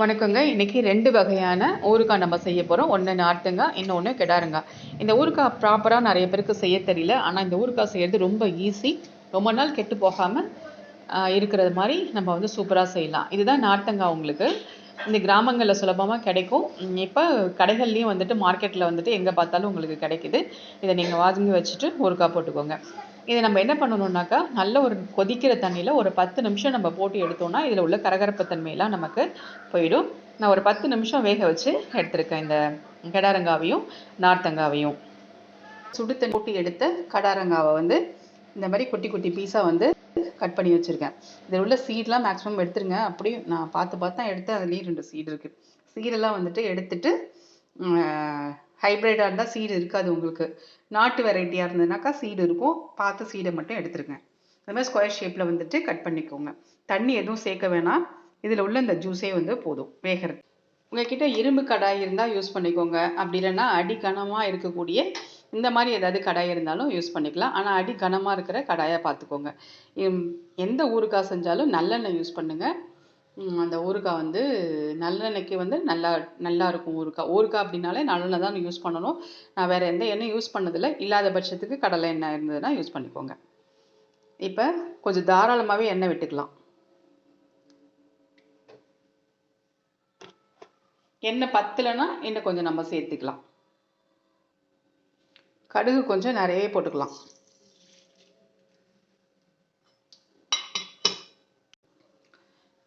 வணக்கங்க. இன்றைக்கி ரெண்டு வகையான ஊறுகாய் நம்ம செய்ய போகிறோம் ஒன்று நார்த்தங்காய் இன்னொன்று கெடாருங்காய் இந்த ஊறுகாய் ப்ராப்பராக நிறைய பேருக்கு செய்ய தெரியல. ஆனால் இந்த ஊறுகாய் செய்யறது ரொம்ப ஈஸி ரொம்ப நாள் கெட்டு போகாமல் இருக்கிறது மாதிரி நம்ம வந்து சூப்பராக செய்யலாம். இதுதான் நார்த்தங்காய் உங்களுக்கு இந்த கிராமங்களில் சுலபமாக கிடைக்கும். இப்போ கடைகள்லேயும் வந்துட்டு மார்க்கெட்டில் வந்துட்டு எங்கே பார்த்தாலும் உங்களுக்கு கிடைக்குது. இதை நீங்கள் வாங்கி வச்சுட்டு ஊறுகாய் போட்டுக்கோங்க. இதை நம்ம என்ன பண்ணணும்னாக்கா நல்ல ஒரு கொதிக்கிற தண்ணியில் ஒரு பத்து நிமிஷம் நம்ம போட்டு எடுத்தோம்னா இதில் உள்ள கரகரப்பு தன்மையெல்லாம் நமக்கு போயிடும். நான் ஒரு பத்து நிமிஷம் வேக வச்சு எடுத்திருக்கேன் இந்த கடாரங்காவையும் நார்த்தங்காவையும். சுடு தண்ணி போட்டு எடுத்த கடாரங்காவை வந்து இந்த மாதிரி குட்டி குட்டி பீஸாக வந்து கட் பண்ணி வச்சுருக்கேன். இதில் உள்ள சீட்லாம் மேக்ஸிமம் எடுத்துருங்க. அப்படியே நான் பார்த்து பார்த்து தான் எடுத்தேன். அதுலேயும் ரெண்டு சீடு இருக்குது சீடெல்லாம் வந்துட்டு எடுத்துட்டு ஹைப்ரிடாக இருந்தால் சீடு இருக்காது உங்களுக்கு. நாட்டு வெரைட்டியாக இருந்ததுனாக்கா சீடு இருக்கும். பார்த்து சீடை மட்டும் எடுத்துருங்க. அது மாதிரி ஸ்கொயர் ஷேப்பில் வந்துட்டு கட் பண்ணிக்கோங்க. தண்ணி எதுவும் சேர்க்க வேணாம். இதில் உள்ள இந்த ஜூஸே வந்து போதும். வேகிறது. உங்ககிட்ட இரும்பு கடாய் இருந்தால் யூஸ் பண்ணிக்கோங்க. அப்படி இல்லைன்னா அடி கனமாக இருக்கக்கூடிய இந்த மாதிரி ஏதாவது கடாய் இருந்தாலும் யூஸ் பண்ணிக்கலாம். ஆனால் அடி கனமாக இருக்கிற கடாயை பார்த்துக்கோங்க. எந்த ஊருக்காக செஞ்சாலும் நல்லெண்ணெய் யூஸ் பண்ணுங்கள் அந்த ஊறுகாய் வந்து நல்லெண்ணெய்க்கு வந்து நல்லா நல்லா இருக்கும் ஊறுகாய். ஊறுகாய் அப்படின்னாலே நல்லெண்ணெய் தான் யூஸ் பண்ணணும். நான் வேறு எந்த எண்ணெய் யூஸ் பண்ணதில்லை. இல்லாத பட்சத்துக்கு கடலை எண்ணெய் இருந்ததுன்னா யூஸ் பண்ணிக்கோங்க. இப்போ கொஞ்சம் தாராளமாகவே எண்ணெய் விட்டுக்கலாம். எண்ணெய் பத்தலைன்னா இன்னும் கொஞ்சம் நம்ம சேர்த்துக்கலாம். கடுகு கொஞ்சம் நிறையவே போட்டுக்கலாம்.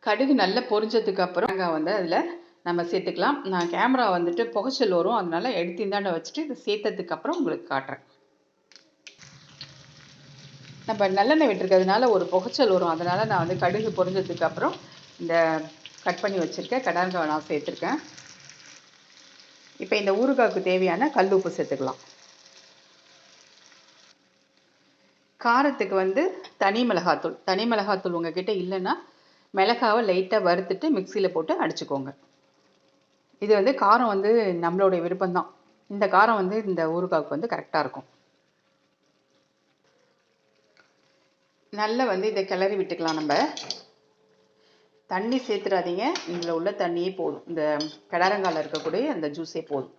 கடுகு நல்லா பொரிஞ்சதுக்கு அப்புறம் தேங்காய் வந்து அதில் நம்ம சேர்த்துக்கலாம். நான் கேமரா வந்துட்டு புகைச்சல் வரும். அதனால எடுத்து இந்தாண்ட வச்சுட்டு இதை சேர்த்ததுக்கு அப்புறம் உங்களுக்கு காட்டுறேன். நம்ம நல்லெண்ணெய் விட்டுருக்கிறதுனால ஒரு புகைச்சல் வரும். அதனால நான் வந்து கடுகு பொரிஞ்சதுக்கு அப்புறம் இந்த கட் பண்ணி வச்சுருக்கேன் கடாங்காய் நான் சேர்த்துருக்கேன். இப்போ இந்த ஊறுகாய்க்கு தேவையான கல் உப்பு சேர்த்துக்கலாம். காரத்துக்கு வந்து தனி மிளகாத்தூள். தனி மிளகாத்தூள் உங்ககிட்ட இல்லைன்னா மிளகாவை லைட்டாக வறுத்துட்டு மிக்சியில் போட்டு அடிச்சுக்கோங்க. இது வந்து காரம் வந்து நம்மளுடைய விருப்பம்தான். இந்த காரம் வந்து இந்த ஊறுகாய்க்கு வந்து கரெக்டாக இருக்கும். நல்லா வந்து இதை கிளறி விட்டுக்கலாம் நம்ம. தண்ணி சேர்த்துடாதீங்க இதில் உள்ள தண்ணியே போதும். இந்த கிடாரங்கால இருக்கக்கூடிய அந்த ஜூஸே போதும்.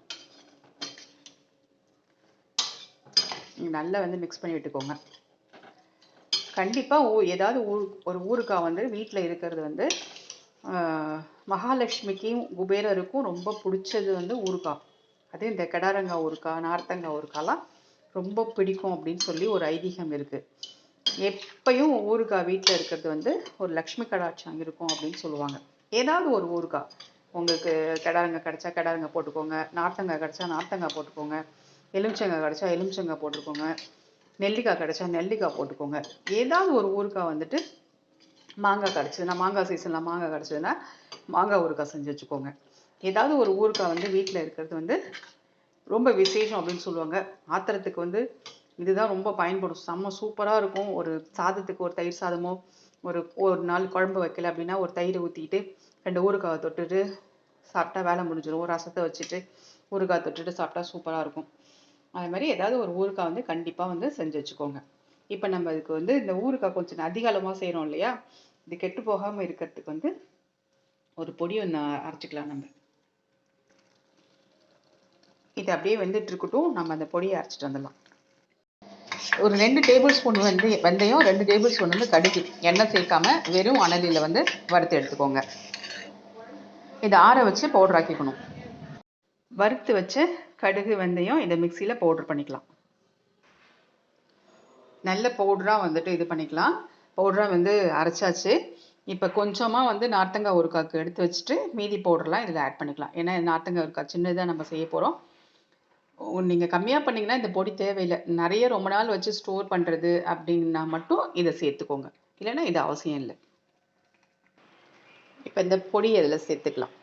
நல்லா வந்து மிக்ஸ் பண்ணி விட்டுக்கோங்க. கண்டிப்பாக ஊ ஏதாவது ஊ ஒரு ஊறுகாய் வந்து வீட்டில் இருக்கிறது வந்து ஆஹ், மகாலட்சுமிக்கும் குபேரருக்கும் ரொம்ப பிடிச்சது வந்து ஊறுகாய் அதே இந்த கிடாரங்காய் ஊறுகாய் நார்த்தங்காய் ஊருக்காலாம் ரொம்ப பிடிக்கும் அப்படின்னு சொல்லி ஒரு ஐதீகம் இருக்குது எப்பயும் ஊறுகாய் வீட்டில் இருக்கிறது வந்து ஒரு லக்ஷ்மி கடாட்சம் இருக்கும் அப்படின்னு சொல்லுவாங்க. ஏதாவது ஒரு ஊறுகாய் உங்களுக்கு கடாரங்காய் கிடச்சா கிடாரங்காய் போட்டுக்கோங்க நார்த்தங்காய் கிடச்சா நார்த்தங்காய் போட்டுக்கோங்க எலுமிச்சங்காய் கிடச்சா எலுமிச்சங்காய் போட்டுக்கோங்க நெல்லிக்காய் கிடச்சா நெல்லிக்காய் போட்டுக்கோங்க. ஏதாவது ஒரு ஊறுகாய் வந்துட்டு மாங்காய் கிடச்சதுன்னா மாங்காய் சீசனில் மாங்காய் கிடச்சதுன்னா மாங்காய் ஊறுகாய் செஞ்சு வச்சுக்கோங்க. ஏதாவது ஒரு ஊறுகாய் வந்து வீட்டில் இருக்கிறது வந்து ரொம்ப விசேஷம் அப்படின்னு சொல்லுவாங்க. ஆத்திரத்துக்கு வந்து இதுதான் ரொம்ப பயன்படும். செம்ம சூப்பராக இருக்கும். ஒரு சாதத்துக்கு ஒரு தயிர் சாதமோ ஒரு ஒரு நாள் குழம்பு வைக்கல அப்படின்னா ஒரு தயிர் ஊற்றிக்கிட்டு ரெண்டு ஊறுகாவை தொட்டுட்டு சாப்பிட்டா வேலை முடிஞ்சிடும் ஒரு ரசத்தை வச்சுட்டு ஊறுகாய் தொட்டுட்டு சாப்பிட்டா சூப்பராக இருக்கும். அது மாதிரி ஏதாவது ஒரு ஊறுகாய் வந்து கண்டிப்பாக வந்து செஞ்சு வச்சுக்கோங்க. இப்போ நம்ம இதுக்கு வந்து இந்த ஊறுகாய் கொஞ்சம் அதிக அளவாக செய்கிறோம் இல்லையா? இது கெட்டு போகாமல் இருக்கிறதுக்கு வந்து ஒரு பொடி ஒன்று அரைச்சிக்கலாம் நம்ம. இது அப்படியே வெந்துட்டு இருக்கட்டும். நம்ம அந்த பொடியை அரைச்சிட்டு வந்துடலாம். ஒரு ரெண்டு டேபிள் ஸ்பூன் வந்து வெந்தயம் ரெண்டு டேபிள் ஸ்பூன் வந்து கடுகு. எண்ணெய் சேர்க்காம வெறும் அனலியில் வந்து வறுத்து எடுத்துக்கோங்க. இதை ஆற வச்சு பவுடர் ஆக்கிக்கணும். வறுத்து வச்ச கடுகு வெந்தயம் இதை மிக்சியில் பவுடர் பண்ணிக்கலாம். நல்ல பவுடராக வந்துட்டு இது பண்ணிக்கலாம். பவுடராக வந்து அரைச்சாச்சு. இப்போ கொஞ்சமாக வந்து நார்த்தங்காய் ஊறுகாய்க்கு எடுத்து வச்சுட்டு மீதி பவுடர்லாம் இதில் ஆட் பண்ணிக்கலாம். ஏன்னா நார்த்தங்காய் காய் சின்னதாக நம்ம செய்ய போகிறோம் நீங்கள் கம்மியாக பண்ணிங்கன்னா இந்த பொடி தேவையில்லை. நிறைய ரொம்ப நாள் வச்சு ஸ்டோர் பண்ணுறது அப்படின்னா மட்டும் இதை சேர்த்துக்கோங்க. இல்லைன்னா இது அவசியம் இல்லை. இப்போ இந்த பொடி இதில் சேர்த்துக்கலாம்.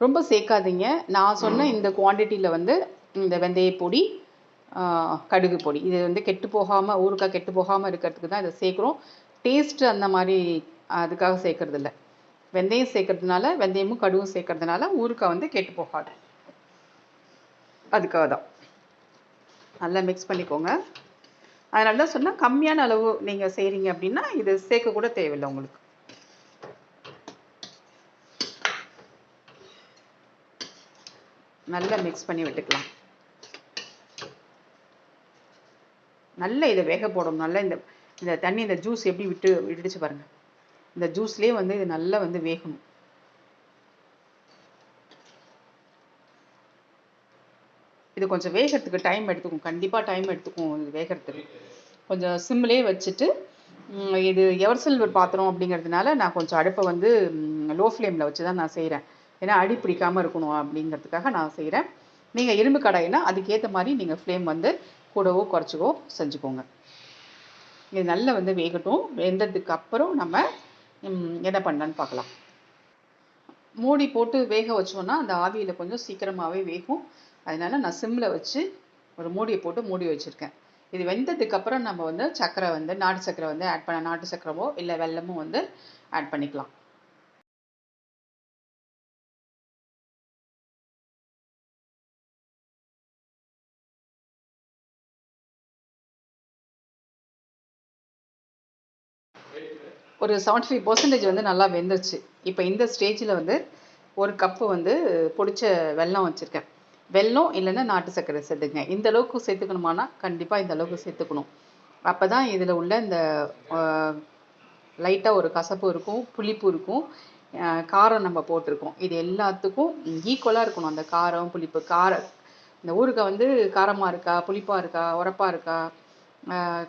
ரொம்ப சேர்க்காதீங்க. நான் சொன்ன இந்த குவாண்டிட்டியில் வந்து இந்த வெந்தய பொடி ஆஹ், கடுகு பொடி. இது வந்து கெட்டு போகாமல் ஊறுகாய் கெட்டு போகாமல் இருக்கிறதுக்கு தான் இதை சேர்க்குறோம். டேஸ்ட் அந்த மாதிரி அதுக்காக சேர்க்கறது இல்ல வெந்தயம் சேர்க்கறதுனால வெந்தயமும் கடுகும் சேர்க்கறதுனால ஊறுகாய் வந்து கெட்டு போகாது. அதுக்காக தான். நல்லா மிக்ஸ் பண்ணிக்கோங்க. அதனால தான் சொன்னால் கம்மியான அளவு நீங்கள் செய்கிறீங்க அப்படின்னா இது சேர்க்க கூட தேவையில்லை உங்களுக்கு. நல்லா மிக்ஸ் பண்ணி விட்டுக்கலாம். நல்லா இதை வேக போடணும். நல்லா இந்த இந்த தண்ணி இந்த ஜூஸ் எப்படி விட்டு விட்டுடுச்சு பாருங்க. இந்த ஜூஸ்லேயே வந்து இது நல்லா வந்து வேகணும். இது கொஞ்சம் வேகிறதுக்கு டைம் எடுத்துக்கும். கண்டிப்பாக டைம் எடுத்துக்கும் இது வேகிறதுக்கு. கொஞ்சம் சிம்லேயே வச்சுட்டு இது எவர் சில்வர் பாத்திரம் அப்படிங்கிறதுனால நான் கொஞ்சம் அடுப்பை வந்து லோ ஃப்ளேமில் வச்சு தான் நான் செய்கிறேன் ஏன்னா அடி பிடிக்காமல் இருக்கணும் அப்படிங்கிறதுக்காக நான் செய்கிறேன் நீங்கள் இரும்பு கடாயினா அதுக்கேற்ற மாதிரி நீங்கள் ஃப்ளேம் வந்து கூடவோ குறைச்சிக்கோ செஞ்சுக்கோங்க. இது நல்லா வந்து வேகட்டும். வெந்ததுக்கு அப்புறம் நம்ம என்ன பண்ணலான்னு பார்க்கலாம். மூடி போட்டு வேக வச்சோன்னா அந்த ஆவியில் கொஞ்சம் சீக்கிரமாகவே வேகும். அதனால் நான் சிம்மில் வச்சு ஒரு மூடியை போட்டு மூடி வச்சுருக்கேன். இது வெந்ததுக்கு அப்புறம் நம்ம வந்து சர்க்கரை வந்து நாட்டு சர்க்கரை வந்து ஆட் பண்ண நாட்டு சர்க்கரவோ இல்லை வெல்லமோ வந்து ஆட் பண்ணிக்கலாம். ஒரு செவன்ட்டி ஃபைவ் பர்சன்டேஜ் வந்து நல்லா வெந்துருச்சு. இப்போ இந்த ஸ்டேஜில் வந்து ஒரு கப்பு வந்து பிடிச்ச வெல்லம் வச்சுருக்கேன். வெல்லம் இல்லைன்னா நாட்டு சர்க்கரை சேர்த்துக்கங்க. இந்த அளவுக்கு சேர்த்துக்கணுமானா கண்டிப்பாக இந்த அளவுக்கு சேர்த்துக்கணும். அப்போ தான் இதில் உள்ள இந்த லைட்டாக ஒரு கசப்பு இருக்கும் புளிப்பு இருக்கும். காரம் நம்ம போட்டிருக்கோம். இது எல்லாத்துக்கும் ஈக்குவலாக இருக்கணும். அந்த காரம் புளிப்பு கார இந்த ஊறுகாய் வந்து காரமாக இருக்கா புளிப்பாக இருக்கா உரப்பாக இருக்கா?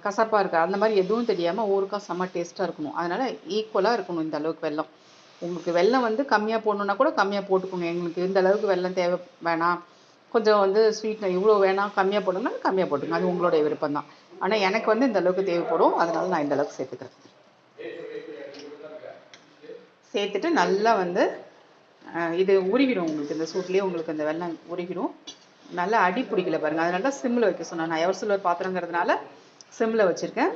கசப்பாக இருக்குது அந்த மாதிரி எதுவும் தெரியாமல் ஊருக்காக செம்ம டேஸ்ட்டாக இருக்கணும். அதனால் ஈக்குவலாக இருக்கணும் இந்த அளவுக்கு வெல்லம். உங்களுக்கு வெல்லம் வந்து கம்மியாக போடணுன்னா கூட கம்மியாக போட்டுக்கோங்க. எங்களுக்கு இந்த அளவுக்கு வெல்லம் தேவை வேணாம். கொஞ்சம் வந்து ஸ்வீட் இவ்வளோ வேணாம் கம்மியாக போடணும்னா கம்மியாக போட்டுங்க அது உங்களுடைய விருப்பம் தான் ஆனால் எனக்கு வந்து இந்த அளவுக்கு தேவைப்படும். அதனால நான் இந்த அளவுக்கு சேர்த்துக்கிறேன். சேர்த்துட்டு நல்லா வந்து இது உருகிடும் உங்களுக்கு இந்த சூட்லேயே உங்களுக்கு இந்த வெள்ளம் உருகிடும். நல்லா அடி பிடிக்கல பாருங்கள் அதனால தான் சிம்மில் வைக்க சொன்னேன். நான் எவர் சில்வர் பாத்திரங்கிறதுனால சிம்மில் வச்சுருக்கேன்.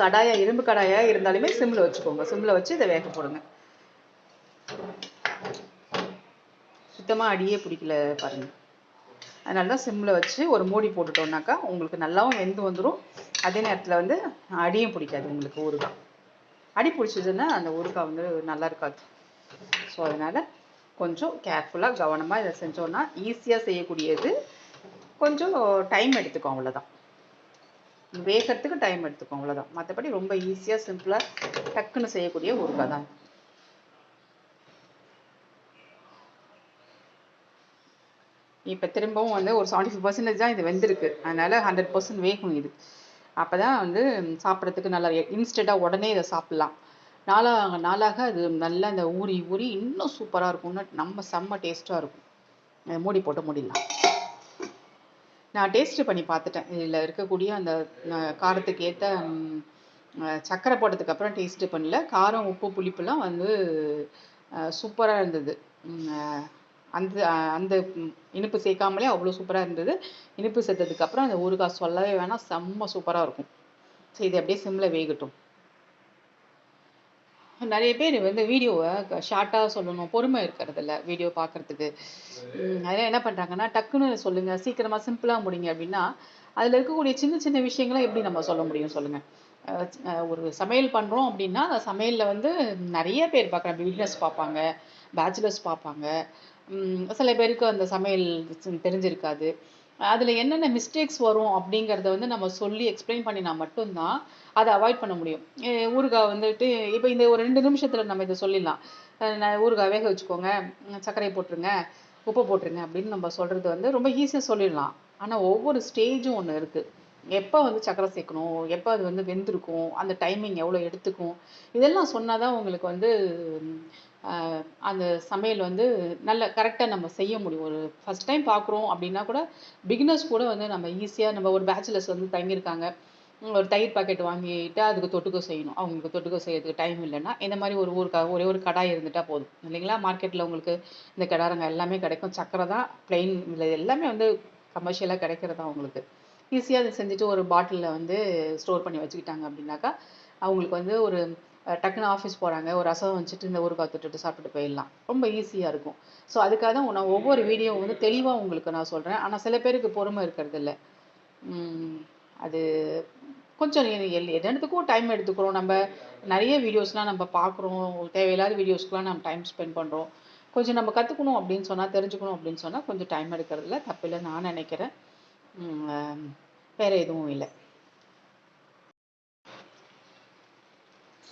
கடாயா இரும்பு கடாயா இருந்தாலுமே சிம்மில் வச்சுக்கோங்க. சிம்மில் வச்சு இதை வேக போடுங்க. சுத்தமாக அடியே பிடிக்கல பாருங்கள் அதனால தான் சிம்மில் வச்சு ஒரு மூடி போட்டுட்டோம்னாக்கா உங்களுக்கு நல்லாவும் வெந்து வந்துடும் அதே நேரத்தில் வந்து அடியும் பிடிக்காது உங்களுக்கு ஊறுகாய். அடி பிடிச்சதுன்னா அந்த ஊறுகாய் வந்து நல்லா இருக்காது. ஸோ அதனால் கொஞ்சம் கேர்ஃபுல்லாக கவனமாக இதை செஞ்சோன்னா ஈஸியாக செய்யக்கூடியது. கொஞ்சம் டைம் எடுத்துக்கும் அவ்வளோதான் வேகறதுக்கு டைம் எடுத்துக்கும் அவ்வளோதான் மற்றபடி ரொம்ப ஈஸியாக சிம்பிளாக டக்குன்னு செய்யக்கூடிய ஊறுகாய் தான். இப்போ திரும்பவும் வந்து ஒரு செவன்டி ஃபைவ் பர்சன்டேஜ் தான் இது வெந்திருக்கு. அதனால ஹண்ட்ரட் பர்சன்ட் வேகும் இது. அப்போ தான் வந்து சாப்பிட்றதுக்கு நல்லா இன்ஸ்டண்ட்டாக உடனே இதை சாப்பிட்லாம். நாளாக நாளாக அது நல்லா இந்த ஊறி ஊறி இன்னும் சூப்பராக இருக்கும். நம்ம செம்ம டேஸ்ட்டாக இருக்கும். அதை மூடி போட்டு மூடிடலாம். நான் டேஸ்ட் பண்ணி பார்த்துட்டேன். இதில் இருக்கக்கூடிய அந்த காரத்துக்கு ஏற்ற சர்க்கரை போட்டதுக்கப்புறம் டேஸ்ட் பண்ணல. காரம் உப்பு புளிப்புலாம் வந்து சூப்பராக இருந்தது. அந்த அந்த இனிப்பு சேர்க்காமலே அவ்வளோ சூப்பராக இருந்தது. இனிப்பு சேர்த்ததுக்கப்புறம் அந்த ஊறுகாய் சொல்லவே வேணாம். செம்ம சூப்பராக இருக்கும். சரி இது அப்படியே சிம்மில் வேகட்டும். நிறைய பேர் வந்து வீடியோவை ஷார்ட்டாக சொல்லணும். பொறுமை இருக்கிறதில்ல வீடியோ பார்க்கறதுக்கு. அதெல்லாம் என்ன பண்ணுறாங்கன்னா டக்குன்னு சொல்லுங்கள் சீக்கிரமாக சிம்பிளாக முடிங்க அப்படின்னா அதில் இருக்கக்கூடிய சின்ன சின்ன விஷயங்களை எப்படி நம்ம சொல்ல முடியும் சொல்லுங்கள் ஒரு சமையல் பண்ணுறோம் அப்படின்னா அந்த சமையலில் வந்து நிறைய பேர் பார்க்குறாங்க. பிகினர்ஸ் பார்ப்பாங்க பேச்சுலர்ஸ் பார்ப்பாங்க. சில பேருக்கு அந்த சமையல் தெரிஞ்சிருக்காது. அதில் என்னென்ன மிஸ்டேக்ஸ் வரும் அப்படிங்கிறத வந்து நம்ம சொல்லி எக்ஸ்பிளைன் பண்ணினா மட்டும்தான் அதை அவாய்ட் பண்ண முடியும். ஊறுகாய் வந்துட்டு இப்போ இந்த ஒரு ரெண்டு நிமிஷத்தில் நம்ம இதை சொல்லிடலாம். நான் ஊறுகாய் வேக வச்சுக்கோங்க. சர்க்கரையை போட்டுருங்க உப்பு போட்டுருங்க அப்படின்னு நம்ம சொல்கிறது வந்து ரொம்ப ஈஸியாக சொல்லிடலாம். ஆனால் ஒவ்வொரு ஸ்டேஜும் ஒன்று இருக்குது எப்போ வந்து சக்கரை சேர்க்கணும்? எப்போ அது வந்து வெந்திருக்கும்? அந்த டைமிங் எவ்வளோ எடுத்துக்கும்? இதெல்லாம் சொன்னால் தான் உங்களுக்கு வந்து அந்த சமையல் வந்து நல்ல கரெக்டாக நம்ம செய்ய முடியும். ஒரு ஃபர்ஸ்ட் டைம் பார்க்குறோம் அப்படின்னா கூட பிகினர்ஸ் கூட வந்து நம்ம ஈஸியாக நம்ம ஒரு பேச்சுலர்ஸ் வந்து தங்கியிருக்காங்க. ஒரு தயிர் பாக்கெட் வாங்கிட்டு அதுக்கு தொட்டுக்க செய்யணும். அவங்களுக்கு தொட்டுக்க செய்யறதுக்கு டைம் இல்லைன்னா இந்த மாதிரி ஒரு ஊருக்காக ஒரே ஒரு கடாய் இருந்துட்டா போதும். இல்லைங்களா? மார்க்கெட்டில் உங்களுக்கு இந்த கிடாரங்க எல்லாமே கிடைக்கும். சக்கரை தான் பிளெயின் இல்லை எல்லாமே வந்து கமர்ஷியலாக கிடைக்கிறது தான் ஈஸியாக அதை செஞ்சுட்டு ஒரு பாட்டிலில் வந்து ஸ்டோர் பண்ணி வச்சுக்கிட்டாங்க அப்படின்னாக்கா அவங்களுக்கு வந்து ஒரு டக்குன்னு ஆஃபீஸ் போகிறாங்க ஒரு ரசம் வச்சுட்டு இந்த ஊறுகாய் தொட்டுட்டு சாப்பிட்டுட்டு போயிடலாம். ரொம்ப ஈஸியாக இருக்கும். ஸோ அதுக்காக தான் நான் ஒவ்வொரு வீடியோவும் வந்து தெளிவாக உங்களுக்கு நான் சொல்கிறேன் ஆனால் சில பேருக்கு பொறுமை இருக்கிறது இல்லை. அது கொஞ்சம் எல்- என்னத்துக்கும் டைம் எடுத்துக்கிறோம். நம்ம நிறைய வீடியோஸ்லாம் நம்ம பார்க்குறோம். தேவையில்லாத வீடியோஸ்க்குலாம் நம்ம டைம் ஸ்பெண்ட் பண்ணுறோம் கொஞ்சம் நம்ம கற்றுக்கணும் அப்படின்னு சொன்னால் தெரிஞ்சுக்கணும் அப்படின்னு சொன்னால் கொஞ்சம் டைம் எடுக்கிறதுல தப்பில்லை நான் நினைக்கிறேன். வேறு எதுவும் இல்லை.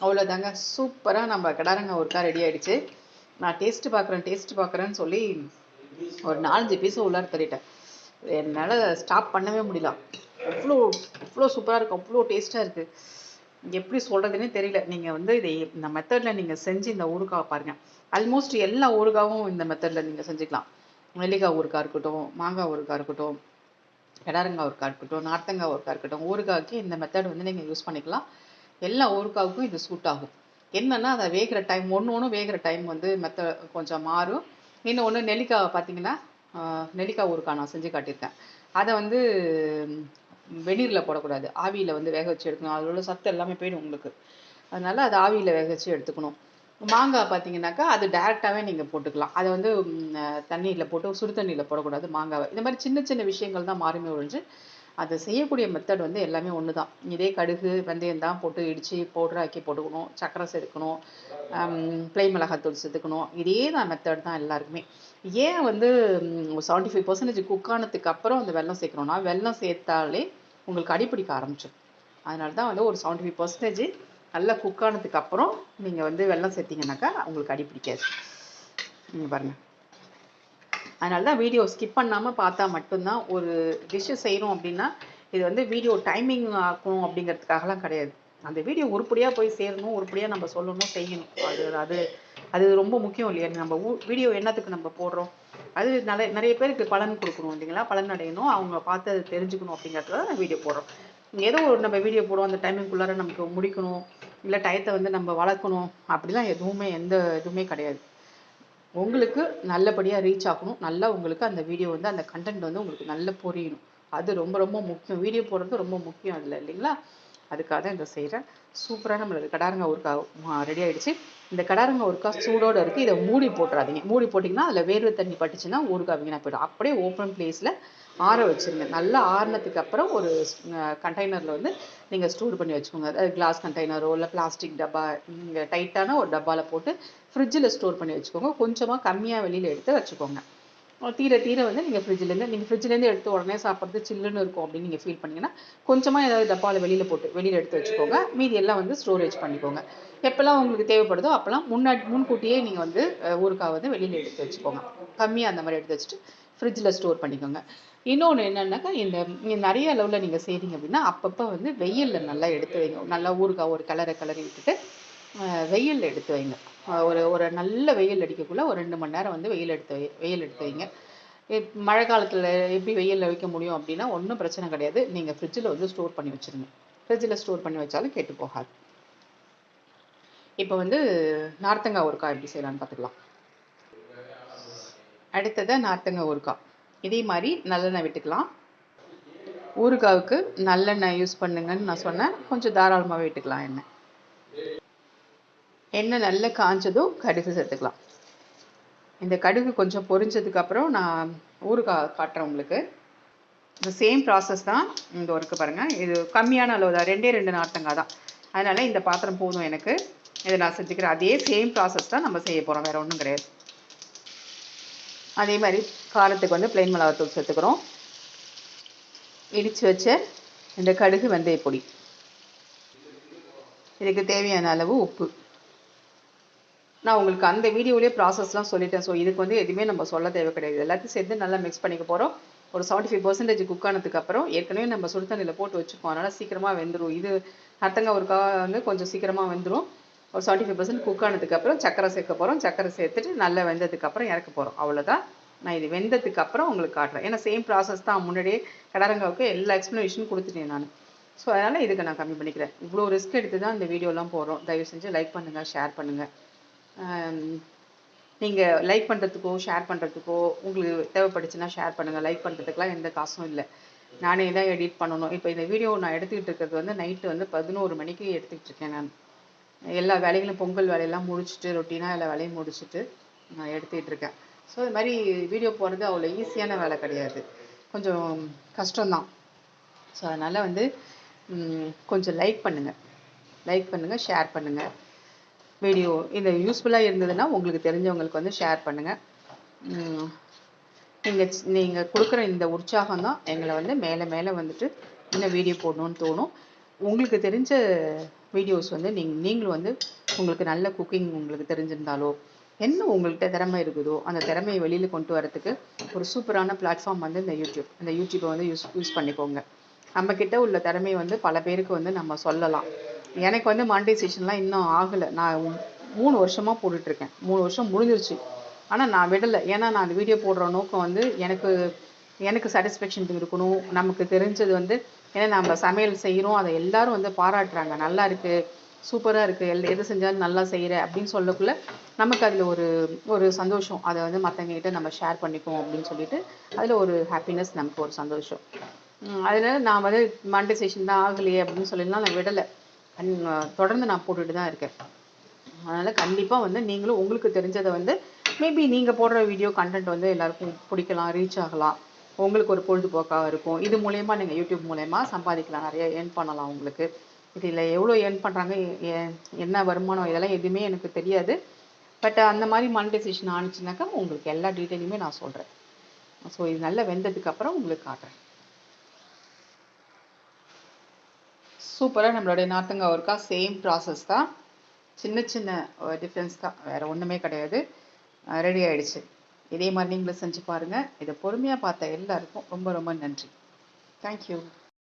அவ்வளோதாங்க சூப்பராக நம்ம கடாரங்க ஒருக்கா ரெடி ஆயிடுச்சு. நான் டேஸ்ட் பார்க்குறேன் டேஸ்ட் பார்க்குறேன்னு சொல்லி ஒரு நாலஞ்சு பீஸ் உள்ளார தள்ளிட்டேன். என்னால் ஸ்டாப் பண்ணவே முடியல. அவ்வளோ அவ்வளோ சூப்பராக இருக்கும் அவ்வளோ டேஸ்ட்டாக இருக்குது எப்படி சொல்கிறதுனே தெரியல. நீங்கள் வந்து இதை இந்த மெத்தடில் நீங்கள் செஞ்சு இந்த ஊறுகாவை பாருங்கள் ஆல்மோஸ்ட் எல்லா ஊறுகாவும் இந்த மெத்தடில் நீங்கள் செஞ்சுக்கலாம். நெல்லிக்காய் ஊறுகாய் இருக்கட்டும் மாங்காய் ஊறுகாய் இருக்கட்டும் கிடாரங்காய் ஊறுகாய் இருக்கட்டும் நார்த்தங்காய் ஊறுகாய் இருக்கட்டும் ஊறுகாய்க்கு இந்த மெத்தட் வந்து நீங்கள் யூஸ் பண்ணிக்கலாம். எல்லா ஊறுகாவுக்கும் இது சூட் ஆகும். என்னன்னா அதை வேகிற டைம் ஒன்று ஒன்று வேகிற டைம் வந்து மெத்த கொஞ்சம் மாறும். இன்னொன்று நெல்லிக்காய் பார்த்தீங்கன்னா நெல்லிக்காய் ஊறுகாய் நான் செஞ்சு காட்டியிருக்கேன். அதை வந்து வெந்நீரில் போடக்கூடாது. ஆவியில் வந்து வேக வச்சு எடுக்கணும். அதில் உள்ள சத்து எல்லாமே போயிடும் உங்களுக்கு. அதனால் அது ஆவியில் வேக வச்சு எடுத்துக்கணும். மாங்காய் பார்த்தீங்கன்னாக்கா அது டேரெக்டாகவே நீங்கள் போட்டுக்கலாம். அதை வந்து தண்ணியில் போட்டு சுடு தண்ணியில் போடக்கூடாது மாங்காவை. இந்த மாதிரி சின்ன சின்ன விஷயங்கள் தான் மாறுமே ஒழிஞ்சு அதை செய்யக்கூடிய மெத்தட் வந்து எல்லாமே ஒன்று தான் இதே கடுகு வெந்தயம் தான் போட்டு இடித்து பவுடர் ஆக்கி போட்டுக்கணும். சக்கரை சேர்த்துக்கணும். பிளை மிளகாத்தூள் சேர்த்துக்கணும். இதே தான் மெத்தட் தான் எல்லாருக்குமே. ஏன் வந்து செவன்ட்டி ஃபைவ் பர்சன்டேஜ் குக் ஆனதுக்கு அப்புறம் அந்த வெல்லம் சேர்க்கணும்னா வெல்லம் சேர்த்தாலே உங்களுக்கு அடிப்பிடிக்க ஆரம்பிச்சிடும் அதனால தான் வந்து ஒரு செவன்ட்டி ஃபைவ் பர்சன்டேஜ் நல்லா குக் ஆனதுக்கு அப்புறம் நீங்கள் வந்து வெல்லம் சேர்த்தீங்கன்னாக்கா உங்களுக்கு அடிப்பிடிக்காது நீங்கள் பாருங்கள் அதனால தான் வீடியோ ஸ்கிப் பண்ணாமல் பார்த்தா மட்டும்தான் ஒரு டிஷ்ஷு செய்கிறோம் அப்படின்னா இது வந்து வீடியோ டைமிங் ஆக்கணும் அப்படிங்கிறதுக்காகலாம் கிடையாது. அந்த வீடியோ உருப்படியாக போய் சேரணும் உருப்படியாக நம்ம சொல்லணும் செய்யணும். அது அது அது ரொம்ப முக்கியம் இல்லையா? நம்ம வீடியோ என்னத்துக்கு நம்ம போடுறோம்? அது நிறைய நிறைய பேருக்கு பலன் கொடுக்கணும் இல்லைங்களா? பலன் அடையணும் அவங்க பார்த்து அதை தெரிஞ்சுக்கணும் அப்படிங்கிறதுல தான் வீடியோ போடுறோம். ஏதோ ஒரு நம்ம வீடியோ போடுவோம் அந்த டைமிங்குள்ளார நமக்கு முடிக்கணும் இல்லை டயத்தை வந்து நம்ம வளர்க்கணும் அப்படிலாம் எதுவுமே எந்த இதுவுமே கிடையாது. உங்களுக்கு நல்லபடியாக ரீச் ஆகணும். நல்லா உங்களுக்கு அந்த வீடியோ வந்து அந்த கண்டென்ட் வந்து உங்களுக்கு நல்லா புரியணும். அது ரொம்ப ரொம்ப முக்கியம். வீடியோ போடுறது ரொம்ப முக்கியம் அதில் இல்லைங்களா? அதுக்காக தான் இதை செய்கிறேன் சூப்பராக நம்மளுக்கு கடாரங்க ஒருக்கா ரெடி ஆகிடுச்சு இந்த கடாரங்க ஒருக்கா சூடோடு இருக்குது இதை மூடி போட்டுறாதீங்க. மூடி போட்டிங்கன்னா அதில் வேர்வை தண்ணி பட்டுச்சுன்னா ஊறுகாய் வீணாக போயிடும். அப்படியே ஓப்பன் பிளேஸில் ஆற வச்சுருங்க. நல்லா ஆறினதுக்கு அப்புறம் ஒரு கண்டெய்னரில் வந்து நீங்கள் ஸ்டோர் பண்ணி வச்சுக்கோங்க. அதாவது கிளாஸ் கண்டெய்னரோ இல்லை பிளாஸ்டிக் டப்பா நீங்கள் டைட்டான ஒரு டப்பாவில் போட்டு ஃப்ரிட்ஜில் ஸ்டோர் பண்ணி வச்சுக்கோங்க. கொஞ்சமாக கம்மியாக வெளியில் எடுத்து வச்சுக்கோங்க. தீர தீர வந்து நீங்கள் ஃப்ரிட்ஜ்லேருந்து நீங்கள் ஃப்ரிட்ஜ்லேருந்து எடுத்து உடனே சாப்பிட்றது சில்லுன்னு இருக்கும் அப்படின்னு நீங்கள் ஃபீல் பண்ணிங்கன்னா கொஞ்சமாக ஏதாவது டப்பாவில் வெளியில் போட்டு வெளியில் எடுத்து வச்சுக்கோங்க. மீதி எல்லாம் வந்து ஸ்டோரேஜ் பண்ணிக்கோங்க. எப்போல்லாம் உங்களுக்கு தேவைப்படுதோ அப்போல்லாம் முன்னாடி முன்கூட்டியே நீங்கள் வந்து ஊறுகாய் வந்து வெளியில் எடுத்து வச்சுக்கோங்க. கம்மியாக அந்த மாதிரி எடுத்து வச்சுட்டு ஃப்ரிட்ஜில் ஸ்டோர் பண்ணிக்கோங்க. இன்னொன்று என்னென்னாக்கா இந்த நிறைய அளவில் நீங்கள் செய்கிறீங்க அப்படின்னா அப்பப்போ வந்து வெயிலில் நல்லா எடுத்து வைங்க. நல்லா ஊறுகாய் ஒரு கலரை கிளறி விட்டுட்டு வெயிலில் எடுத்து வைங்க. ஒரு ஒரு நல்ல வெயில் அடிக்கக்குள்ள ஒரு ரெண்டு மணி நேரம் வந்து வெயில் எடுத்து வை வெயில் எடுத்து வைங்க. மழை காலத்தில் எப்படி வெயிலில் வைக்க முடியும் அப்படின்னா ஒன்றும் பிரச்சனை கிடையாது. நீங்கள் ஃப்ரிட்ஜில் வந்து ஸ்டோர் பண்ணி வச்சுருங்க. ஃப்ரிட்ஜில் ஸ்டோர் பண்ணி வச்சாலும் கெட்டு போகாது. இப்போ வந்து நார்த்தங்காய் ஊறுக்காய் எப்படி செய்யலான்னு பார்த்துக்கலாம் அடுத்ததாக நார்த்தங்காய் ஊறுக்காய் இதே மாதிரி நல்லெண்ணெய் விட்டுக்கலாம். ஊறுகாவுக்கு நல்லெண்ணெய் யூஸ் பண்ணுங்கன்னு நான் சொன்னேன். கொஞ்சம் தாராளமாக விட்டுக்கலாம் எண்ணெய். எண்ணெய் நல்லா காஞ்சதும் கடுகு சேர்த்துக்கலாம். இந்த கடுகு கொஞ்சம் பொரிஞ்சதுக்கப்புறம் நான் ஊறுகாய் காட்டுறேன் உங்களுக்கு. இந்த சேம் ப்ராசஸ் தான் இந்த ஒர்க்கு பாருங்கள் இது கம்மியான அளவு தான். ரெண்டே ரெண்டு நாட்டங்காய் தான். அதனால் இந்த பாத்திரம் போதும் எனக்கு. இதை நான் செஞ்சுக்கிறேன். அதே சேம் ப்ராசஸ் தான் நம்ம செய்ய போகிறோம் வேறு ஒன்றும் கிடையாது. அதே மாதிரி காரத்துக்கு வந்து பிளைன் மிளகாத்தூள் சேர்த்துக்கிறோம். இடித்து வச்ச இந்த கடுகு வெந்தய பொடி. இதுக்கு தேவையான அளவு உப்பு. நான் உங்களுக்கு அந்த வீடியோலேயே ப்ராசஸ்லாம் சொல்லிட்டேன். ஸோ இதுக்கு வந்து எதுவுமே நம்ம சொல்ல தேவை கிடையாது. எல்லாத்தையும் சேர்த்து நல்லா மிக்ஸ் பண்ணிக்க போகிறோம் ஒரு செவன்ட்டி ஃபைவ் பர்சன்டேஜ் குக் ஆனதுக்கு அப்புறம் ஏற்கனவே நம்ம சுடு தண்ணியில் போட்டு வச்சுப்போம் அதனால் சீக்கிரமாக வெந்துடும் இது அத்தங்க ஒரு வந்து கொஞ்சம் சீக்கிரமாக வெந்துடும் ஒரு செவன்ட்டி ஃபைவ் பர்சன்ட் குக் ஆனதுக்கப்புறம் சக்கரை சேர்க்க போகிறோம் சக்கரை சேர்த்துட்டு நல்லா வெந்ததுக்கப்புறம் இறக்க போகிறோம் அவ்வளோதான் நான் இது வெந்ததுக்கு அப்புறம் உங்களுக்கு காட்டுறேன். ஏன்னா சேம் ப்ராசஸ் தான். முன்னாடியே கடரங்காவுக்கு எல்லா எக்ஸ்ப்ளனேஷனும் கொடுத்துட்டேன் நான். ஸோ அதனால் இதுக்கு நான் கம்மி பண்ணிக்கிறேன். இவ்வளோ ரிஸ்க் எடுத்து தான் இந்த வீடியோலாம் போகிறோம் தயவு செஞ்சு லைக் பண்ணுங்கள் ஷேர் பண்ணுங்கள் நீங்கள் லைக் பண்ணுறதுக்கோ ஷேர் பண்ணுறதுக்கோ உங்களுக்கு தேவைப்பட்டுச்சுன்னா ஷேர் பண்ணுங்கள் லைக் பண்ணுறதுக்குலாம் எந்த காசும் இல்லை. நானே தான் எடிட் பண்ணணும். இப்போ இந்த வீடியோ நான் எடுத்துக்கிட்டு இருக்கிறது வந்து நைட்டு வந்து பதினோரு மணிக்கு எடுத்துக்கிட்டு இருக்கேன் நான். எல்லா வேலைகளும் பொங்கல் வேலையெல்லாம் முடிச்சுட்டு ரொட்டீனாக எல்லா வேலையும் முடிச்சுட்டு நான் எடுத்துக்கிட்டு இருக்கேன். ஸோ இது மாதிரி வீடியோ போடுறது அவ்வளோ ஈஸியான வேலை கிடையாது. கொஞ்சம் கஷ்டம்தான். ஸோ அதனால் வந்து கொஞ்சம் லைக் பண்ணுங்கள் லைக் பண்ணுங்கள் ஷேர் பண்ணுங்கள் வீடியோ இந்த யூஸ்ஃபுல்லாக இருந்ததுன்னா உங்களுக்கு தெரிஞ்சவங்களுக்கு வந்து ஷேர் பண்ணுங்கள் நீங்கள் நீங்கள் கொடுக்குற இந்த உற்சாகம் தான் எங்களை வந்து மேலே மேலே வந்துட்டு இன்னும் வீடியோ போடணும்னு தோணும். உங்களுக்கு தெரிஞ்ச வீடியோஸ் வந்து நீங்கள் நீங்களும் வந்து உங்களுக்கு நல்ல குக்கிங் உங்களுக்கு தெரிஞ்சிருந்தாலோ என்ன உங்கள்கிட்ட திறமை இருக்குதோ அந்த திறமையை வெளியில் கொண்டு வரதுக்கு ஒரு சூப்பரான பிளாட்ஃபார்ம் வந்து இந்த யூடியூப் இந்த யூடியூப்பை வந்து யூஸ் யூஸ் பண்ணிக்கோங்க. நம்மக்கிட்ட உள்ள திறமையை வந்து பல பேருக்கு வந்து நம்ம சொல்லலாம். எனக்கு வந்து மானிட்டைசேஷன்லாம் இன்னும் ஆகலை. நான் மூணு வருஷமாக போட்டுட்ருக்கேன் மூணு வருஷம் முடிஞ்சிருச்சு. ஆனால் நான் விடலை. ஏன்னா நான் அந்த வீடியோ போடுற நோக்கம் வந்து எனக்கு எனக்கு சாட்டிஸ்ஃபேக்ஷன் இருக்கணும். நமக்கு தெரிஞ்சது வந்து ஏன்னா நம்ம சமையல் செய்கிறோம் அதை எல்லாரும் வந்து பாராட்டுறாங்க. நல்லா இருக்குது சூப்பராக இருக்குது எல் எது செஞ்சாலும் நல்லா செய்கிற அப்படின்னு சொல்லக்குள்ள நமக்கு அதில் ஒரு ஒரு சந்தோஷம். அதை வந்து மற்றவங்ககிட்ட நம்ம ஷேர் பண்ணிக்குவோம் அப்படின்னு சொல்லிட்டு அதில் ஒரு ஹாப்பினஸ் நமக்கு ஒரு சந்தோஷம். அதில் நான் வந்து மானிட்டைசேஷன் தான் ஆகலையே அப்படின்னு சொல்லிலாம் நான் விடலை. தொடர்ந்து நான் போட்டுட்டு தான் இருக்கேன். அதனால் கண்டிப்பாக வந்து நீங்களும் உங்களுக்கு தெரிஞ்சதை வந்து மேபி நீங்கள் போடுற வீடியோ கண்டென்ட் வந்து எல்லாருக்கும் பிடிக்கலாம் ரீச் ஆகலாம். உங்களுக்கு ஒரு பொழுதுபோக்காக இருக்கும். இது மூலயமா நீங்கள் யூடியூப் மூலயமா சம்பாதிக்கலாம். நிறைய ஏர்ன் பண்ணலாம் உங்களுக்கு. இதில் எவ்வளோ ஏர்ன் பண்ணுறாங்க என்ன வருமானம் இதெல்லாம் எதுவுமே எனக்கு தெரியாது. பட் அந்த மாதிரி மானிட்டைசேஷன் ஆனிச்சுனாக்கா உங்களுக்கு எல்லா டீட்டெயிலுமே நான் சொல்கிறேன் ஸோ இது நல்லா வெந்ததுக்கு அப்புறம் உங்களுக்கு காட்டுறேன். சூப்பராக நம்மளுடைய நார்த்தங்காய் ஒருக்கா? சேம் ப்ராசஸ் தான். சின்ன சின்ன டிஃப்ரென்ஸ் தான். வேறு ஒன்றுமே கிடையாது. ரெடி ஆகிடுச்சு இதே மாதிரி நீங்களும் செஞ்சு பாருங்கள் இதை பொறுமையாக பார்த்த எல்லாருக்கும் ரொம்ப ரொம்ப நன்றி. தேங்க்யூ